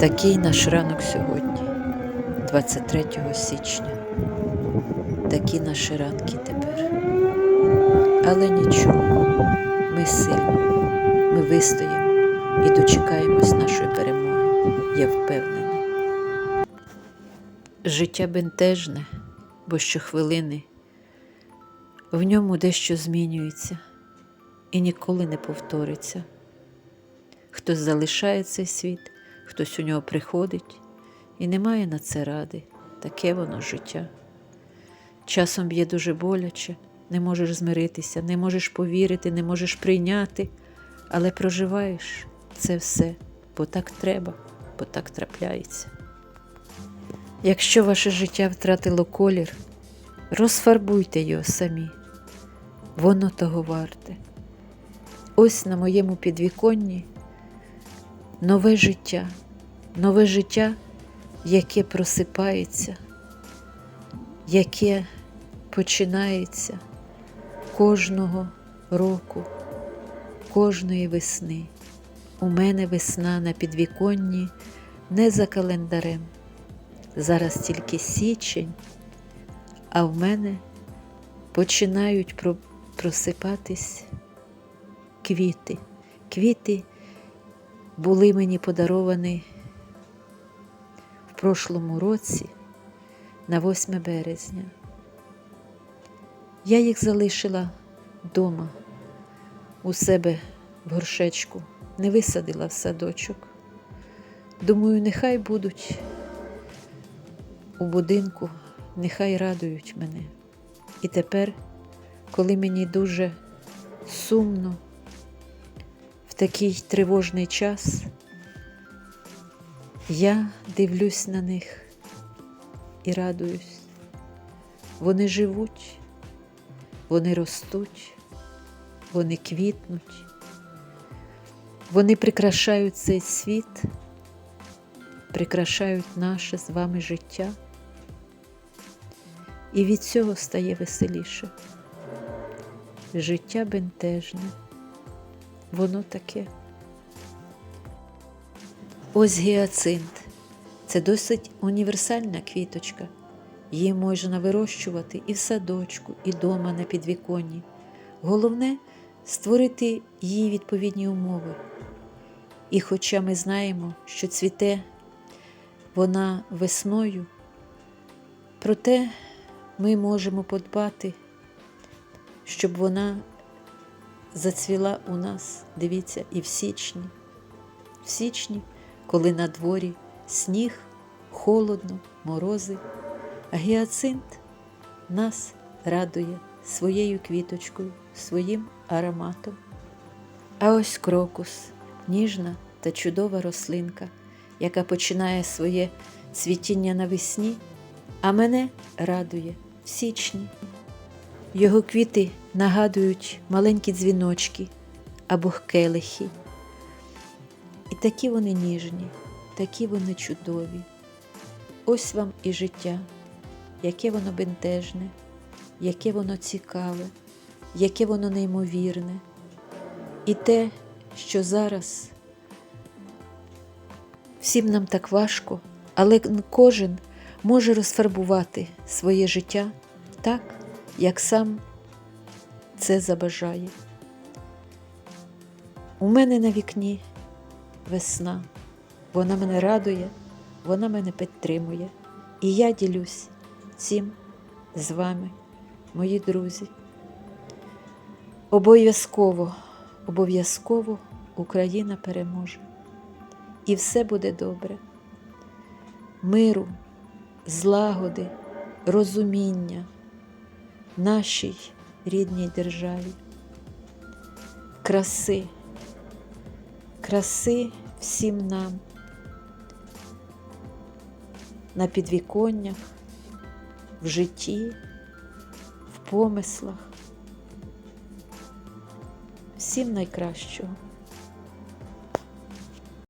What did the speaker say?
Такий наш ранок сьогодні, 23 січня. Такі наші ранки тепер. Але нічого, ми сильні, ми вистоїмо і дочекаємось нашої перемоги, я впевнена. Життя бентежне, бо щохвилини в ньому дещо змінюється і ніколи не повториться. Хтось залишає цей світ, хтось у нього приходить і не має на це ради. Таке воно життя. Часом б'є дуже боляче, не можеш змиритися, не можеш повірити, не можеш прийняти, але проживаєш це все, бо так треба, бо так трапляється. Якщо ваше життя втратило колір, розфарбуйте його самі, воно того варте. Ось на моєму підвіконні нове життя, нове життя, яке просипається, яке починається кожного року, кожної весни. У мене весна на підвіконні не за календарем. Зараз тільки січень, а в мене починають про- просипатись квіти. Квіти були мені подаровані прошлому році на 8 березня. Я їх залишила вдома у себе в горшечку, не висадила в садочок. Думаю, нехай будуть у будинку, нехай радують мене. І тепер, коли мені дуже сумно в такий тривожний час, я дивлюсь на них і радуюсь. Вони живуть, вони ростуть, вони квітнуть, вони прикрашають цей світ, прикрашають наше з вами життя. І від цього стає веселіше. Життя бентежне, воно таке. Ось гіацинт. Це досить універсальна квіточка. Її можна вирощувати і в садочку, і дома на підвіконні. Головне створити їй відповідні умови. І хоча ми знаємо, що цвіте вона весною, проте ми можемо подбати, щоб вона зацвіла у нас, дивіться, і в січні. В січні, коли на дворі сніг, холодно, морози, а гіацинт нас радує своєю квіточкою, своїм ароматом. А ось крокус, ніжна та чудова рослинка, яка починає своє цвітіння навесні, а мене радує в січні. Його квіти нагадують маленькі дзвіночки або келихи. Такі вони ніжні, такі вони чудові. Ось вам і життя, яке воно бентежне, яке воно цікаве, яке воно неймовірне. І те, що зараз всім нам так важко, але кожен може розфарбувати своє життя так, як сам це забажає. У мене на вікні весна, вона мене радує, вона мене підтримує. І я ділюсь цим з вами, мої друзі. Обов'язково, обов'язково Україна переможе. І все буде добре. Миру, злагоди, розуміння нашій рідній державі, краси, краси всім нам на підвіконнях, в житті, в помислах. Всім найкращого.